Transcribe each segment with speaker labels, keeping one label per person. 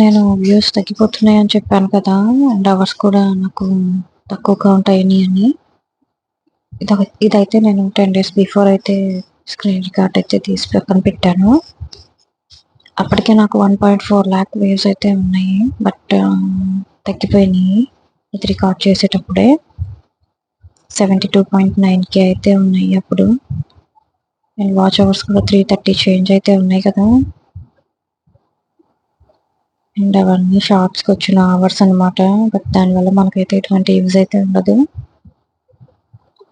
Speaker 1: నేను వ్యూస్ తగ్గిపోతున్నాయి అని చెప్పాను కదా అండ్ అవర్స్ కూడా నాకు తక్కువ కౌంట్ అని. ఇదైతే నేను టెన్ డేస్ బిఫోర్ అయితే స్క్రీన్ రికార్డ్ అయితే తీసి పక్కన పెట్టాను. అప్పటికే నాకు one point four lakh views అయితే ఉన్నాయి బట్ తగ్గిపోయినాయి. ఇది రికార్డ్ చేసేటప్పుడే సెవెంటీ టూ పాయింట్ నైన్కి అయితే ఉన్నాయి అప్పుడు. అండ్ వాచ్ అవర్స్ కూడా త్రీ థర్టీ చేంజ్ అయితే ఉన్నాయి కదా. అండ్ అవన్నీ షార్ట్స్కి వచ్చిన అవర్స్ అనమాట బట్ దానివల్ల మనకైతే ఎటువంటి యూజ్ అయితే ఉండదు.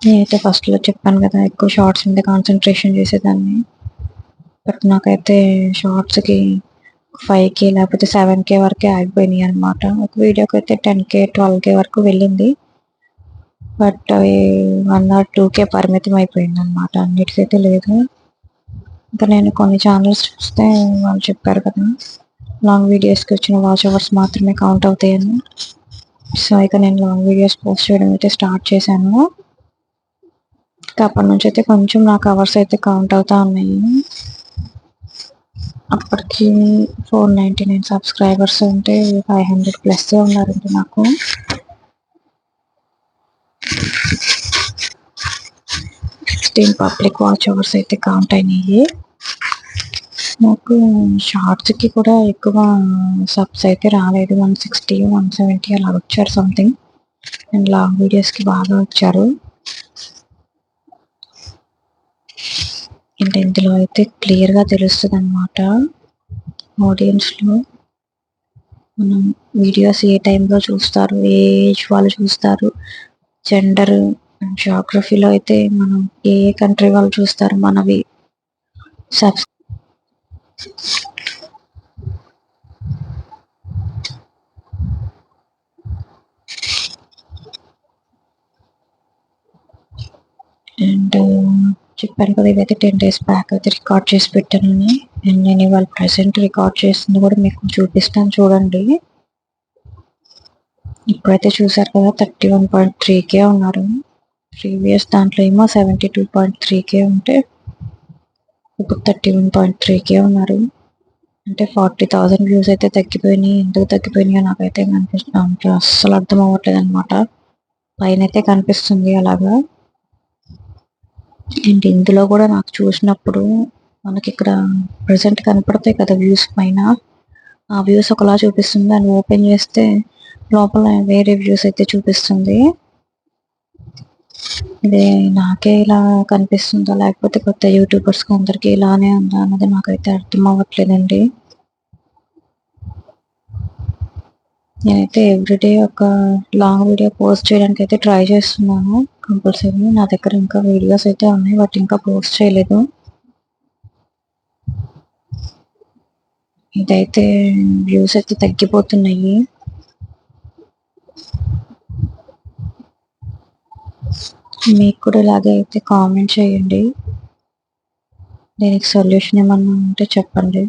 Speaker 1: నేనైతే ఫస్ట్లో చెప్పాను కదా ఎక్కువ షార్ట్స్ మీద కాన్సన్ట్రేషన్ చేసేదాన్ని. బట్ నాకైతే షార్ట్స్కి ఫైవ్ కే లేకపోతే సెవెన్ కే వరకే ఆగిపోయినాయి అనమాట ఒక వీడియోకి అయితే టెన్ కే ట్వెల్వ్ కే వరకు వెళ్ళింది. బట్ అవి వన్ ఆర్ టూ కే పరిమితం అయిపోయింది అనమాట అన్నిటికైతే లేదు. ఇంకా నేను కొన్ని ఛానల్స్ చూస్తే వాళ్ళు చెప్పారు కదా లాంగ్ వీడియోస్కి వచ్చిన వాచ్ అవర్స్ మాత్రమే కౌంట్ అవుతాయని. సో ఇక నేను లాంగ్ వీడియోస్ పోస్ట్ చేయడం అయితే స్టార్ట్ చేశాను. అప్పటి నుంచి అయితే కొంచెం నాకు అవర్స్ అయితే కౌంట్ అవుతా ఉన్నాయి. అప్పటికి ఫోర్ నైంటీ నైన్ సబ్స్క్రైబర్స్ ఉంటే ఫైవ్ హండ్రెడ్ ప్లస్ ఉన్నారండి నాకు. సిక్స్టీన్ పబ్లిక్ వాచ్ అవర్స్ అయితే కౌంట్ అయినాయి. నాకు షార్ట్స్కి కూడా ఎక్కువ సబ్స్ అయితే రాలేదు. వన్ సిక్స్టీ వన్ సెవెంటీ అలా వచ్చారు సంథింగ్ అండ్ లాంగ్ వీడియోస్కి బాగా వచ్చారు. అంటే ఇందులో అయితే క్లియర్గా తెలుస్తుంది అనమాట ఆడియన్స్లో మనం వీడియోస్ ఏ టైంలో చూస్తారు ఏ ఏజ్ వాళ్ళు చూస్తారు జెండర్ జాగ్రఫీలో అయితే మనం ఏ కంట్రీ వాళ్ళు చూస్తారు మనవి సబ్స్ అండ్ uh, చెప్పాను కదా ఇవైతే టెన్ డేస్ బ్యాక్ అయితే రికార్డ్ చేసి పెట్టానని. అండ్ నేను ఇవాళ ప్రజెంట్ రికార్డ్ చేసింది కూడా మీకు చూపిస్తాను చూడండి. ఇప్పుడైతే చూసారు కదా thirty one point three K ఉన్నారు. ప్రీవియస్ దాంట్లో ఏమో సెవెంటీ టూ పాయింట్ త్రీకే ఉంటే ఇప్పుడు థర్టీ వన్ పాయింట్ త్రీకే ఉన్నారు. అంటే ఫార్టీ థౌజండ్ వ్యూస్ అయితే తగ్గిపోయినాయి. ఎందుకు తగ్గిపోయినాయో నాకైతే కనిపిస్తుంది అస్సలు అర్థం అవ్వట్లేదు అనమాట పైన అయితే కనిపిస్తుంది అలాగా. అండ్ ఇందులో కూడా నాకు చూసినప్పుడు మనకి ఇక్కడ ప్రజెంట్ కనపడతాయి కదా వ్యూస్ పైన. ఆ వ్యూస్ ఒకలా చూపిస్తుంది. దాన్ని ఓపెన్ చేస్తే లోపల వేరే వ్యూస్ అయితే చూపిస్తుంది. ఇది నాకే ఇలా కనిపిస్తుందో లేకపోతే కొత్త యూట్యూబర్స్కి అందరికి ఇలానే ఉందా అన్నది నాకైతే అర్థం అవ్వట్లేదండి నేనైతే ఎవ్రీడే ఒక లాంగ్ వీడియో పోస్ట్ చేయడానికి అయితే ట్రై చేస్తున్నాను కంపల్సరీ నా దగ్గర ఇంకా వీడియోస్ అయితే ఉన్నాయి బట్ ఇంకా పోస్ట్ చేయలేదు. ఇదైతే వ్యూస్ అయితే తగ్గిపోతున్నాయి. మీకు కూడా ఇలాగే అయితే కామెంట్ చేయండి. దీనికి సొల్యూషన్ ఏమన్నా ఉంటే చెప్పండి.